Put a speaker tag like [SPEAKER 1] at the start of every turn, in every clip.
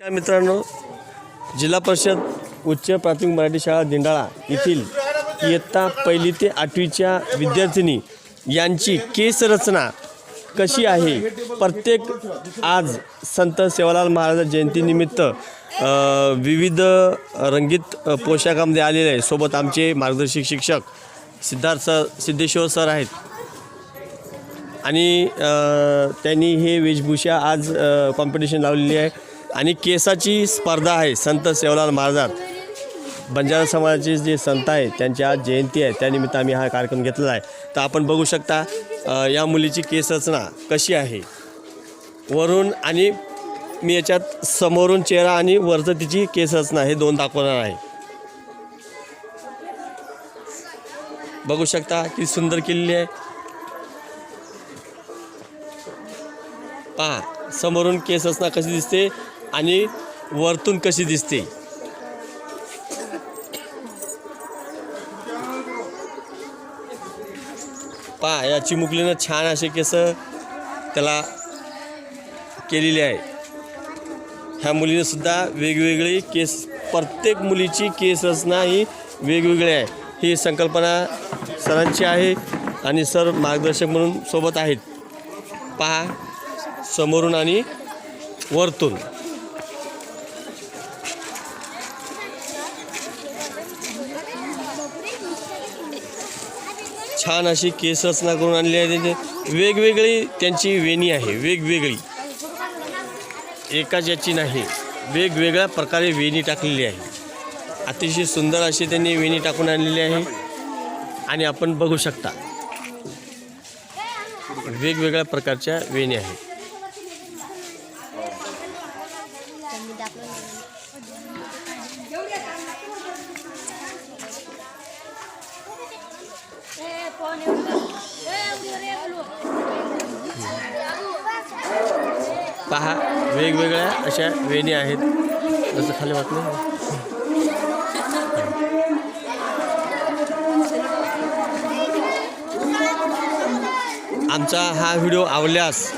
[SPEAKER 1] काय मित्रांनो जिल्हा परिषद उच्च प्राथमिक मराठी शाळा दिंडाळा येथील इयत्ता पहिली ते आठवीच्या विद्यार्थिनी यांची केस रचना कशी आहे? प्रत्येक आज संत सेवालाल महाराज जयंतीनिमित्त विविध रंगीत पोशाखामध्ये आलेले आहे सोबत आमचे मार्गदर्शक शिक्षक सिद्धार्थ सर सिद्धेश्वर सर आहेत. आणि त्यांनी हे वेशभूषा आज कॉम्पिटिशन लावलेली आहे. आणि केसाची स्पर्धा आहे संत सेवालाल महाराजात. बंजारा समाजाचे जे संत आहेत त्यांची आज जयंती आहे त्यानिमित्त आम्ही हा कार्यक्रम घेतलेला आहे. तर आपण बघू शकता या मुलीची केस रचना कशी आहे. वरून आणि मी याच्यात समोरून चेहरा आणि वरचं तिची केस रचना हे दोन दाखवणार आहे. बघू शकता किती सुंदर केलेली आहे. पहा समोरून केस रचना कशी दिसते. आणि वरतून कशी दिसते? पहा या चिमुकलीनं छान असे केस त्याला केलेले आहे. ह्या मुलीने सुद्धा वेगवेगळी केस प्रत्येक मुलीची केस रचना ही वेगवेगळी आहे. ही संकल्पना सरांची आहे आणि सर मार्गदर्शक म्हणून सोबत आहेत. पहा समोरून आणि वरतून. छान अशी केस रचना करून आणली आहे. त्यांची वेगवेगळी त्यांची वेणी आहे वेगवेगळी. एकाच याची नाही वेगवेगळ्या प्रकारे वेणी टाकलेली आहे. अतिशय सुंदर अशी त्यांनी वेणी टाकून आणलेली आहे. आणि आपण बघू शकता वेगवेगळ्या प्रकारच्या वेणी आहेत. पहा वेगवेगळ्या अशा वेणी आहेत. जसं खाली वाटलं आमचा हा व्हिडिओ आवडल्यास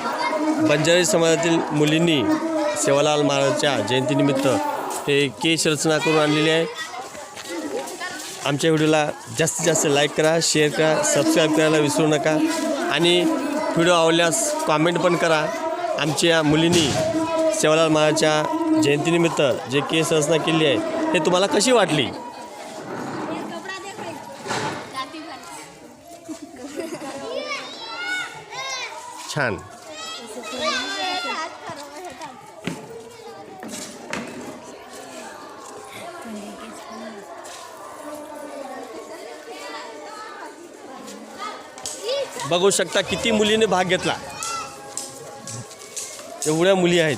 [SPEAKER 1] बंजारी समाजातील मुलींनी सेवालाल महाराजच्या जयंतीनिमित्त हे केश रचना करून आणलेली आहे. आमच्या व्हिडिओला जास्तीत जास्त लाईक करा शेअर करा सबस्क्राईब करायला विसरू नका. आणि व्हिडिओ आवडल्यास कॉमेंट पण करा. आमच्या मुलींनी सेवालाल महाराजच्या जयंतीनिमित्त जे केस रचना केली आहे हे तुम्हाला कशी वाटली? छान. बघू शकता किती मुलीने भाग घेतला. एवढ्या मुली आहेत.